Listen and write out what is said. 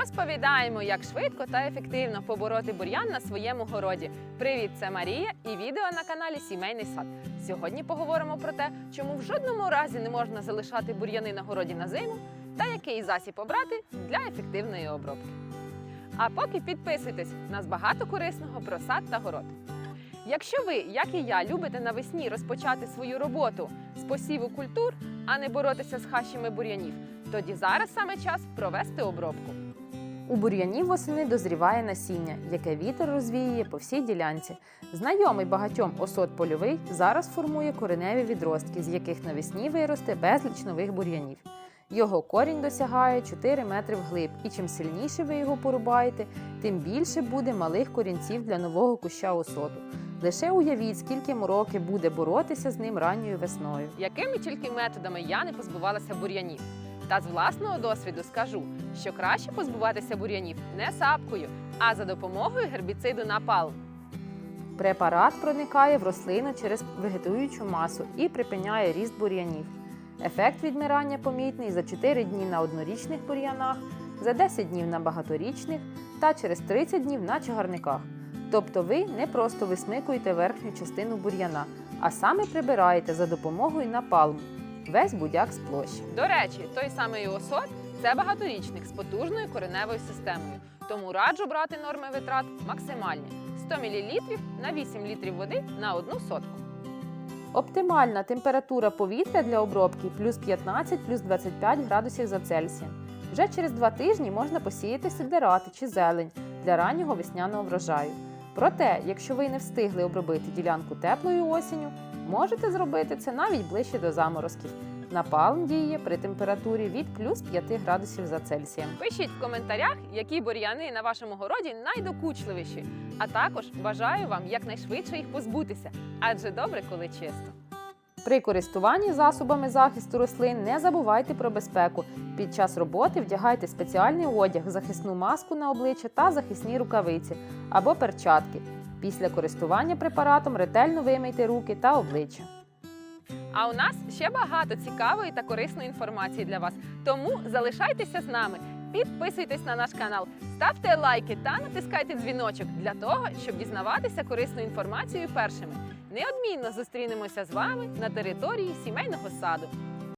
Розповідаємо, як швидко та ефективно побороти бур'ян на своєму городі. Привіт, це Марія і відео на каналі Сімейний сад. Сьогодні поговоримо про те, чому в жодному разі не можна залишати бур'яни на городі на зиму та який засіб обрати для ефективної обробки. А поки підписуйтесь, нас багато корисного про сад та город. Якщо ви, як і я, любите навесні розпочати свою роботу з посіву культур, а не боротися з хащами бур'янів, тоді зараз саме час провести обробку. У бур'янів восени дозріває насіння, яке вітер розвіює по всій ділянці. Знайомий багатьом осот польовий зараз формує кореневі відростки, з яких навесні виросте безліч нових бур'янів. Його корінь досягає 4 метри вглиб, і чим сильніше ви його порубаєте, тим більше буде малих корінців для нового куща осоту. Лише уявіть, скільки мороки буде боротися з ним ранньою весною. Якими тільки методами я не позбувалася бур'янів. Та з власного досвіду скажу, що краще позбуватися бур'янів не сапкою, а за допомогою гербіциду напалм. Препарат проникає в рослину через вегетуючу масу і припиняє ріст бур'янів. Ефект відмирання помітний за 4 дні на однорічних бур'янах, за 10 днів на багаторічних та через 30 днів на чагарниках. Тобто ви не просто висмикуєте верхню частину бур'яна, а саме прибираєте за допомогою напалму весь будяк з площі. До речі, той самий осот це багаторічник з потужною кореневою системою. Тому раджу брати норми витрат максимальні 100 мл на 8 літрів води на одну сотку. Оптимальна температура повітря для обробки плюс 15 плюс 25 градусів за Цельсієм. Вже через два тижні можна посіяти сидерати чи зелень для раннього весняного врожаю. Проте, якщо ви не встигли обробити ділянку теплою осінню, можете зробити це навіть ближче до заморозків. Напалм діє при температурі від плюс 5 градусів за Цельсієм. Пишіть в коментарях, які бур'яни на вашому городі найдокучливіші. А також бажаю вам якнайшвидше їх позбутися, адже добре, коли чисто. При користуванні засобами захисту рослин не забувайте про безпеку. Під час роботи вдягайте спеціальний одяг, захисну маску на обличчя та захисні рукавиці або перчатки. Після користування препаратом ретельно вимийте руки та обличчя. А у нас ще багато цікавої та корисної інформації для вас. Тому залишайтеся з нами, підписуйтесь на наш канал, ставте лайки та натискайте дзвіночок для того, щоб дізнаватися корисну інформацію першими. Неодмінно зустрінемося з вами на території сімейного саду.